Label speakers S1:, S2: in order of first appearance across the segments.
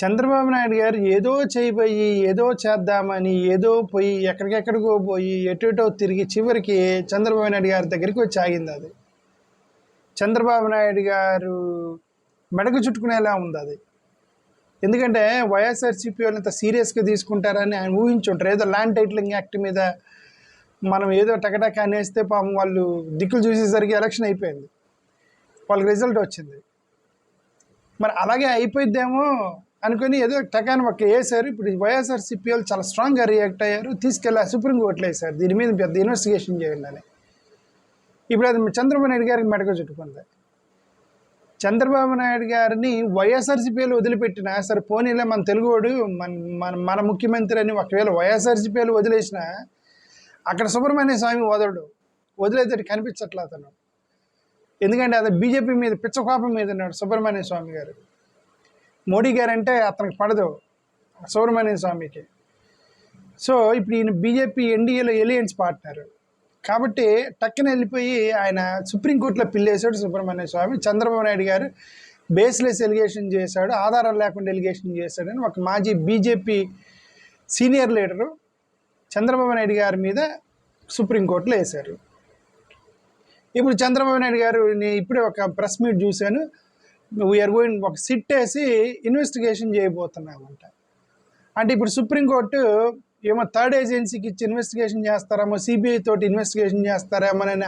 S1: చంద్రబాబు నాయుడు గారు ఏదో చేయబోయి ఏదో చేద్దామని ఏదో పోయి ఎక్కడికెక్కడికో పోయి ఎటో తిరిగి చివరికి చంద్రబాబు నాయుడు గారి దగ్గరికి వచ్చి ఆగింది అది. చంద్రబాబు నాయుడు గారు మెడకు చుట్టుకునేలా ఉంది అది. ఎందుకంటే వైఎస్ఆర్సీపీ వాళ్ళు ఇంత సీరియస్గా తీసుకుంటారని ఆయన ఊహించుంటారు. ఏదో ల్యాండ్ టైటిలింగ్ యాక్ట్ మీద మనం ఏదో టకటక అనేస్తే పాపం వాళ్ళు దిక్కులు చూసేసరికి ఎలక్షన్ అయిపోయింది. వాళ్ళకి రిజల్ట్ వచ్చింది. మరి అలాగే అయిపోయిద్దేమో అనుకుని ఏదో టకాన్ ఒక వేశారు. ఇప్పుడు వైఎస్ఆర్సీపీ వాళ్ళు చాలా స్ట్రాంగ్గా రియాక్ట్ అయ్యారు. తీసుకెళ్ళి సుప్రీంకోర్టులో వేశారు. దీని మీద పెద్ద ఇన్వెస్టిగేషన్ చేయండి ఇప్పుడు అది చంద్రబాబు నాయుడు గారికి మెడక చుట్టుకుంది. చంద్రబాబు నాయుడు గారిని వైఎస్ఆర్సీపీలు వదిలిపెట్టిన సరే పోనీలే మన తెలుగువాడు మన మన మన ముఖ్యమంత్రి అని ఒకవేళ వైఎస్ఆర్సీపీలు వదిలేసిన అక్కడ సుబ్రహ్మణ్య స్వామి వదలడు. వదిలేది కనిపించట్లే అతను. ఎందుకంటే అది బీజేపీ మీద పిచ్చకోపం మీద ఉన్నాడు సుబ్రహ్మణ్య స్వామి గారు. మోడీ గారు అంటే అతనికి పడదు సుబ్రహ్మణ్య స్వామికి. సో ఇప్పుడు ఈయన బీజేపీ ఎన్డీఏలో ఎలియన్స్ పార్ట్నర్. కాబట్టి టక్కన వెళ్ళిపోయి ఆయన సుప్రీంకోర్టులో పిల్లేశాడు సుబ్రహ్మణ్య స్వామి చంద్రబాబు నాయుడు గారు బేస్లెస్ ఎలిగేషన్ చేశాడు ఆధారం లేకుండా ఎలిగేషన్ చేశాడని ఒక మాజీ BJP senior leader Chandrababu Naidu గారి మీద సుప్రీంకోర్టులో వేశారు. ఇప్పుడు చంద్రబాబు నాయుడు గారు నేను ఇప్పుడే ఒక ప్రెస్ మీట్ చూశాను వీఆర్ గోయింగ్ ఒక సిట్ వేసి ఇన్వెస్టిగేషన్ చేయబోతున్నామంట అంటే ఇప్పుడు సుప్రీంకోర్టు ఏమో థర్డ్ ఏజెన్సీకి ఇచ్చి ఇన్వెస్టిగేషన్ చేస్తారేమో సిబిఐ తోటి ఇన్వెస్టిగేషన్ చేస్తారేమో అని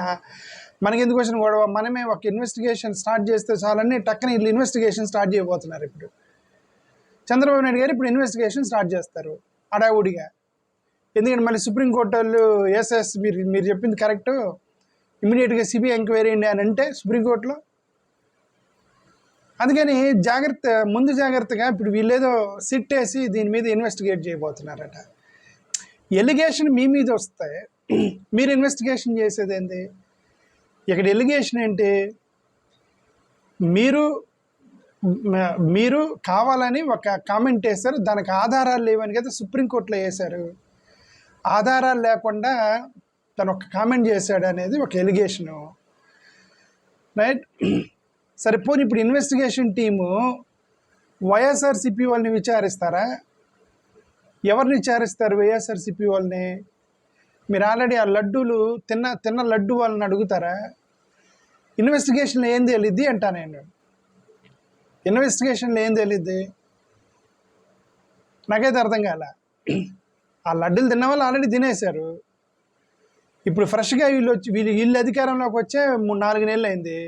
S1: మనకి ఎందుకు వచ్చిన గొడవ? మనమే ఒక ఇన్వెస్టిగేషన్ స్టార్ట్ చేస్తే చాలని టక్కన వీళ్ళు ఇన్వెస్టిగేషన్ స్టార్ట్ చేయబోతున్నారు ఇప్పుడు. చంద్రబాబు నాయుడు గారు ఇప్పుడు ఇన్వెస్టిగేషన్ స్టార్ట్ చేస్తారు అడావుడిగా ఎందుకంటే మళ్ళీ సుప్రీంకోర్టు వాళ్ళు ఎస్ఎస్ మీరు మీరు చెప్పింది కరెక్ట్. ఇమీడియట్గా సిబిఐ ఎంక్వైరీ అండి అని అంటే సుప్రీంకోర్టులో అందుకని జాగ్రత్త ముందు జాగ్రత్తగా ఇప్పుడు వీళ్ళేదో సిట్ వేసి దీని మీద ఇన్వెస్టిగేట్ చేయబోతున్నారట. ఎలిగేషన్ మీ మీద వస్తే మీరు ఇన్వెస్టిగేషన్ చేసేది ఏంటి ఇక్కడ ఎలిగేషన్ ఏంటి? మీరు మీరు కావాలని ఒక కామెంట్ వేశారు దానికి ఆధారాలు లేవని కదా సుప్రీంకోర్టులో వేశారు. ఆధారాలు లేకుండా తను ఒక కామెంట్ చేశాడు అనేది ఒక ఎలిగేషను రైట్ సరే పోనీ ఇప్పుడు ఇన్వెస్టిగేషన్ టీము వైఎస్ఆర్సిపి వాళ్ళని విచారిస్తారా? ఎవరిని విచారిస్తారు వైఎస్ఆర్సిపి వాళ్ళని? మీరు ఆల్రెడీ ఆ లడ్డూలు తిన్న తిన్న లడ్డు వాళ్ళని అడుగుతారా? ఇన్వెస్టిగేషన్లో ఏం తెలియద్ది అంటా నేను. ఇన్వెస్టిగేషన్లో ఏం తెలియద్ది నాకైతే అర్థం కాల. ఆ లడ్డూలు తిన్న వాళ్ళు ఆల్రెడీ తినేశారు. ఇప్పుడు ఫ్రెష్గా వీళ్ళు వచ్చి వీళ్ళు వీళ్ళు అధికారంలోకి వచ్చే మూడు నాలుగు నెలలు అయింది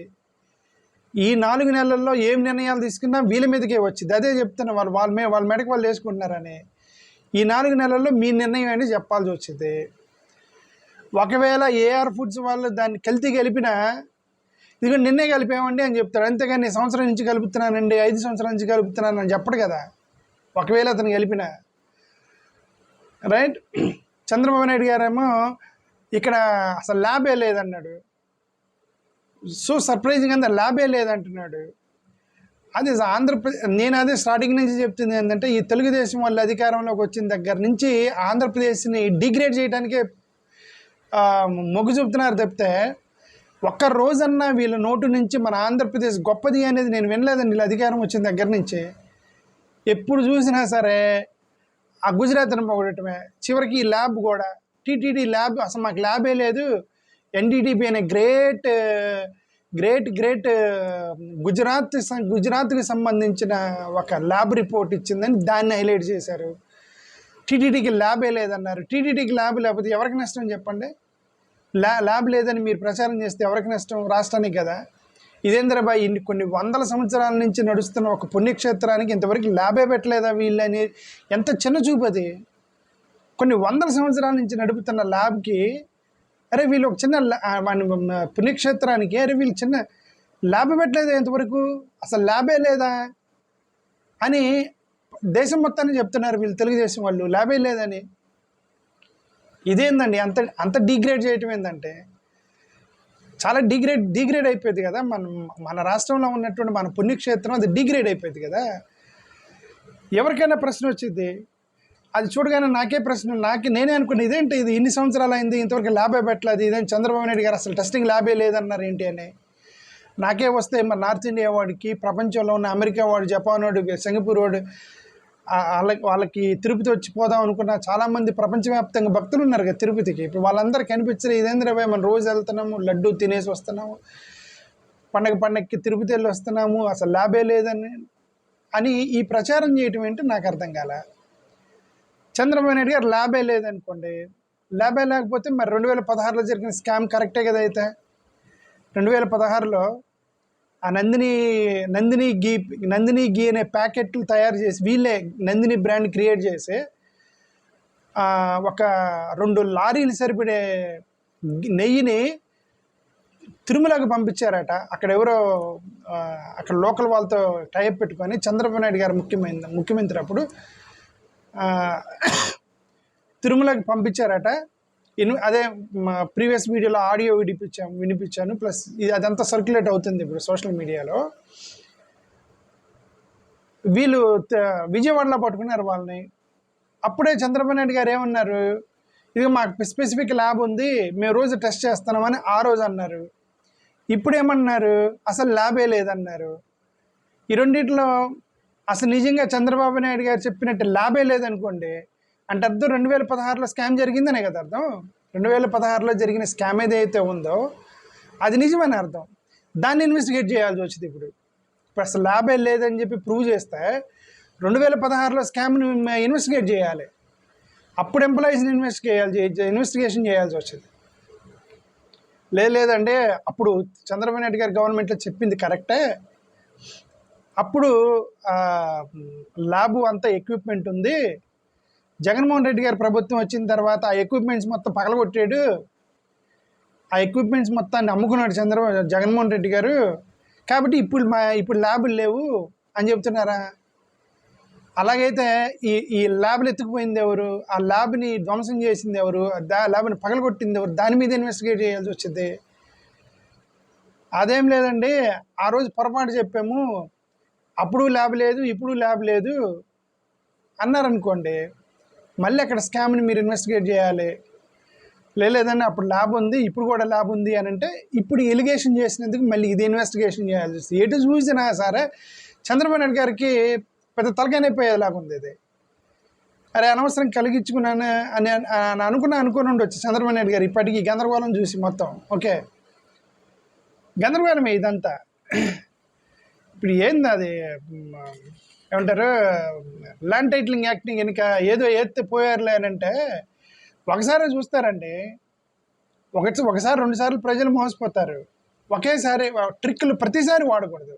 S1: ఈ నాలుగు నెలల్లో ఏం నిర్ణయాలు తీసుకున్నా వీళ్ళ మీదకే వచ్చింది. అదే చెప్తున్నా వాళ్ళు వాళ్ళ మీద వాళ్ళ మెడకు వాళ్ళు వేసుకుంటున్నారని. ఈ నాలుగు నెలల్లో మీ నిర్ణయం అని చెప్పాల్సి వచ్చింది. ఒకవేళ ఏఆర్ ఫుడ్స్ వాళ్ళు దాన్ని కల్తీ గెలిపినా ఇదిగో నిన్నే కలిపామండి అని చెప్తాడు అంతేగాని నేను సంవత్సరం నుంచి కలుపుతున్నానండి ఐదు సంవత్సరాల నుంచి కలుపుతున్నాను అని చెప్పడు కదా. ఒకవేళ అతను గెలిపిన. రైట్? చంద్రబాబు నాయుడు గారేమో ఇక్కడ అసలు ల్యాబే లేదన్నాడు. సో సర్ప్రైజింగ్ అంతా ల్యాబే లేదంటున్నాడు. అది ఆంధ్రప్రదేశ్ నేను అదే స్టార్టింగ్ నుంచి చెప్తుంది ఏంటంటే ఈ తెలుగుదేశం వాళ్ళ అధికారంలోకి వచ్చిన దగ్గర నుంచి ఆంధ్రప్రదేశ్ని డిగ్రేడ్ చేయడానికే మొగ్గు చూపుతున్నారు తప్పితే ఒక్క రోజన్నా వీళ్ళ నోటు నుంచి మన ఆంధ్రప్రదేశ్ గొప్పది అనేది నేను వినలేదండి వీళ్ళ అధికారం వచ్చిన దగ్గర నుంచి. ఎప్పుడు చూసినా సరే ఆ గుజరాత్ని పొగడటమే. చివరికి ఈ ల్యాబ్ కూడా టీటీడీ ల్యాబ్ అసలు మాకు ల్యాబే లేదు. ఎన్డీటీపీ అనే గ్రేట్ గ్రేట్ గ్రేట్ గుజరాత్ సం- గుజరాత్కి సంబంధించిన ఒక ల్యాబ్ రిపోర్ట్ ఇచ్చిందని దాన్ని హైలైట్ చేశారు. టీటీడీకి ల్యాబే లేదన్నారు. టీటీడీకి ల్యాబ్ లేకపోతే ఎవరికి నష్టం చెప్పండి? ల్యా ల్యాబ్ లేదని మీరు ప్రచారం చేస్తే ఎవరికి నష్టం? రాష్ట్రానికి కదా. ఇదేంద్రబాయ్ ఇన్ని కొన్ని వందల సంవత్సరాల నుంచి నడుస్తున్న ఒక పుణ్యక్షేత్రానికి ఇంతవరకు ల్యాబే పెట్టలేదా వీళ్ళని ఎంత చిన్న చూపు అది. కొన్ని వందల సంవత్సరాల నుంచి నడుపుతున్న ల్యాబ్కి అరే వీళ్ళు ఒక చిన్న ల్యా- పుణ్యక్షేత్రానికి అరే వీళ్ళు చిన్న ల్యాబ్ పెట్టలేదా ఇంతవరకు? అసలు ల్యాబే లేదా? అని దేశం మొత్తాన్ని చెప్తున్నారు వీళ్ళు తెలుగుదేశం వాళ్ళు. ల్యాబే లేదని. ఇదేందండి? అంత అంత డిగ్రేడ్ చేయటం ఏంటంటే చాలా డిగ్రేడ్ డిగ్రేడ్ అయిపోయింది కదా మన మన రాష్ట్రంలో ఉన్నటువంటి మన పుణ్యక్షేత్రం అది డిగ్రేడ్ అయిపోయింది కదా. ఎవరికైనా ప్రశ్న వచ్చింది అది చూడగానే నాకే ప్రశ్న నాకే నేనే అనుకున్నా ఇదేంటి ఇది? ఇన్ని సంవత్సరాలు అయింది ఇంతవరకు ల్యాబే పెట్టలేదు ఇదేం చంద్రబాబు నాయుడు గారు అసలు టెస్టింగ్ ల్యాబే లేదన్నారు ఏంటి అని. నాకే వస్తే మరి నార్త్ ఇండియా వాడికి ప్రపంచంలో ఉన్న అమెరికా వాడు జపాన్ వాడు సింగపూర్ వాడు వాళ్ళకి వాళ్ళకి తిరుపతి వచ్చి పోదాం అనుకున్న చాలామంది ప్రపంచవ్యాప్తంగా భక్తులు ఉన్నారు కదా తిరుపతికి. ఇప్పుడు వాళ్ళందరూ కనిపించరు ఇదేంద్ర భయ మనం రోజు వెళ్తున్నాము లడ్డు తినేసి వస్తున్నాము పండగ పండగకి తిరుపతి వెళ్ళి వస్తున్నాము అసలు ల్యాబే లేదని అని ఈ ప్రచారం చేయటం ఏంటి నాకు అర్థం కాలే. చంద్రబాబు నాయుడు గారు ల్యాబే లేదనుకోండి. ల్యాబే లేకపోతే మరి రెండు వేల పదహారులో జరిగిన స్కామ్ కరెక్టే కదా అయితే? రెండు వేల పదహారులో ఆ నందిని నందిని గీ నందిని గీ అనే ప్యాకెట్లు తయారు చేసి వీళ్ళే నందిని బ్రాండ్ క్రియేట్ చేసి ఒక రెండు లారీలు సరిపడే నెయ్యిని తిరుమలకు పంపించారట. అక్కడ ఎవరో అక్కడ లోకల్ వాళ్ళతో టైప్ పెట్టుకొని చంద్రబాబు నాయుడు గారు ముఖ్యమైన ముఖ్యమంత్రి అప్పుడు తిరుమలకి పంపించారట. ఇన్ అదే మా ప్రీవియస్ వీడియోలో ఆడియో వినిపించాము వినిపించాను. ప్లస్ ఇది అదంతా సర్క్యులేట్ అవుతుంది ఇప్పుడు సోషల్ మీడియాలో. వీళ్ళు విజయవాడలో పట్టుకున్నారు వాళ్ళని. అప్పుడే చంద్రబాబు నాయుడు గారు ఏమన్నారు? ఇది మాకు స్పెసిఫిక్ ల్యాబ్ ఉంది మేము రోజు టెస్ట్ చేస్తున్నామని ఆ రోజు అన్నారు. ఇప్పుడు ఏమన్నారు అసలు ల్యాబే లేదన్నారు. ఈ రెండిట్లో అసలు నిజంగా చంద్రబాబు నాయుడు గారు చెప్పినట్టు లాభే లేదనుకోండి అంటే అర్థం రెండు వేల పదహారులో స్కామ్ జరిగిందనే కదా అర్థం? రెండు వేల పదహారులో జరిగిన స్కామ్ ఏదైతే ఉందో అది నిజమని అర్థం. దాన్ని ఇన్వెస్టిగేట్ చేయాల్సి వచ్చింది ఇప్పుడు. ఇప్పుడు అసలు లాభే లేదని చెప్పి ప్రూవ్ చేస్తే రెండు వేల పదహారులో స్కామ్ని ఇన్వెస్టిగేట్ చేయాలి. అప్పుడు ఎంప్లాయీస్ని ఇన్వెస్ట్ చేయాలి ఇన్వెస్టిగేషన్ చేయాల్సి వచ్చింది. లేదు లేదంటే అప్పుడు చంద్రబాబు నాయుడు గారు గవర్నమెంట్లో చెప్పింది కరెక్టే అప్పుడు ల్యాబ్ అంతా ఎక్విప్మెంట్ ఉంది. జగన్మోహన్ రెడ్డి గారి ప్రభుత్వం వచ్చిన తర్వాత ఆ ఎక్విప్మెంట్స్ మొత్తం పగలగొట్టాడు. ఆ ఎక్విప్మెంట్స్ మొత్తాన్ని అమ్ముకున్నాడు చంద్రబాబు జగన్మోహన్ రెడ్డి గారు. కాబట్టి ఇప్పుడు మా ఇప్పుడు ల్యాబులు లేవు అని చెప్తున్నారా? అలాగైతే ఈ ఈ ల్యాబ్లు ఎత్తుకుపోయింది ఎవరు? ఆ ల్యాబ్ని ధ్వంసం చేసింది ఎవరు? దా ల్యాబ్ని పగలగొట్టింది ఎవరు? దాని మీద ఇన్వెస్టిగేట్ చేయాల్సి వచ్చింది. అదేం లేదండి ఆ రోజు పొరపాటు చెప్పాము. అప్పుడు ల్యాబ్ లేదు ఇప్పుడు ల్యాబ్ లేదు అన్నారనుకోండి మళ్ళీ అక్కడ స్కామ్ని మీరు ఇన్వెస్టిగేట్ చేయాలి. లే- లేదండి అప్పుడు ల్యాబ్ ఉంది ఇప్పుడు కూడా ల్యాబ్ ఉంది అని అంటే ఇప్పుడు ఎలిగేషన్ చేసినందుకు మళ్ళీ ఇది ఇన్వెస్టిగేషన్ చేయాల్సి వస్తుంది. ఎటు చూసినా సరే చంద్రబాబు నాయుడు గారికి పెద్ద తలకాయనైపోయేలాగా ఉంది ఇది. అరే అనవసరం కలిగించుకున్నాను అని అని అనుకున్నా అనుకుని ఉండొచ్చు చంద్రబాబు నాయుడు గారు ఇప్పటికీ గందరగోళం చూసి మొత్తం. ఓకే. గందరగోళమే ఇదంతా. ఇప్పుడు ఏంది అది ఏమంటారు ల్యాండ్ టైటిలింగ్ యాక్టింగ్ వెనుక ఏదో ఏత్తే పోయారులే అని అంటే ఒకసారి చూస్తారండి. ఒకటి ఒకసారి రెండు సార్లు ప్రజలు మోసపోతారు. ఒకేసారి ట్రిక్లు ప్రతిసారి వాడకూడదు.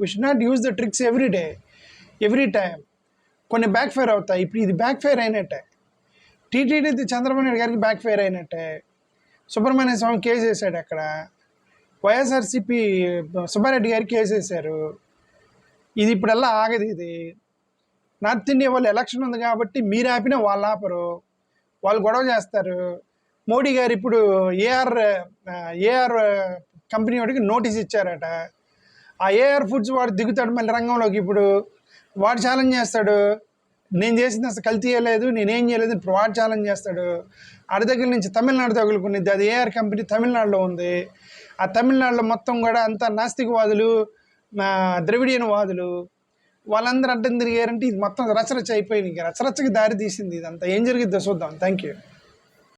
S1: We should not use the tricks every day every time కొన్ని బ్యాక్ ఫైర్ అవుతాయి. ఇప్పుడు ఇది బ్యాక్ ఫైర్ అయినట్టే. టీటీడీ చంద్రబాబు నాయుడు గారికి బ్యాక్ ఫైర్ అయినట్టే. సుబ్రహ్మణ్య స్వామి కేసు వేసాడు అక్కడ. వైఎస్ఆర్సిపి సుబ్బారెడ్డి గారికి వేసేసారు ఇది ఇప్పుడల్లా ఆగదు ఇది. నార్త్ ఇండియా వాళ్ళు ఎలక్షన్ ఉంది కాబట్టి మీరు ఆపినా వాళ్ళు ఆపరు. వాళ్ళు గొడవ చేస్తారు. మోడీ గారు ఇప్పుడు ఏఆర్ ఏఆర్ కంపెనీ వాడికి నోటీస్ ఇచ్చారట. ఆ ఏఆర్ ఫుడ్స్ వాడు దిగుతాడు మళ్ళీ రంగంలోకి ఇప్పుడు. వాడు ఛాలెంజ్ చేస్తాడు. నేను చేసింది అసలు కల్తీ చేయలేదు నేనేం చేయలేదు ప్రవాడ్ ఛాలెంజ్ చేస్తాడు. ఆడి దగ్గర నుంచి తమిళనాడు తగులుకునేది అది ఏఆర్ కంపెనీ తమిళనాడులో ఉంది. ఆ తమిళనాడులో మొత్తం కూడా అంతా నాస్తికవాదులు ద్రవిడియన్ వాదులు వాళ్ళందరూ అడ్డం తిరిగారంటే ఇది మొత్తం రచరచ అయిపోయింది. ఇంకా రచరచకి దారి తీసింది ఇదంతా. ఏం జరిగిద్దో చూద్దాం. Thank you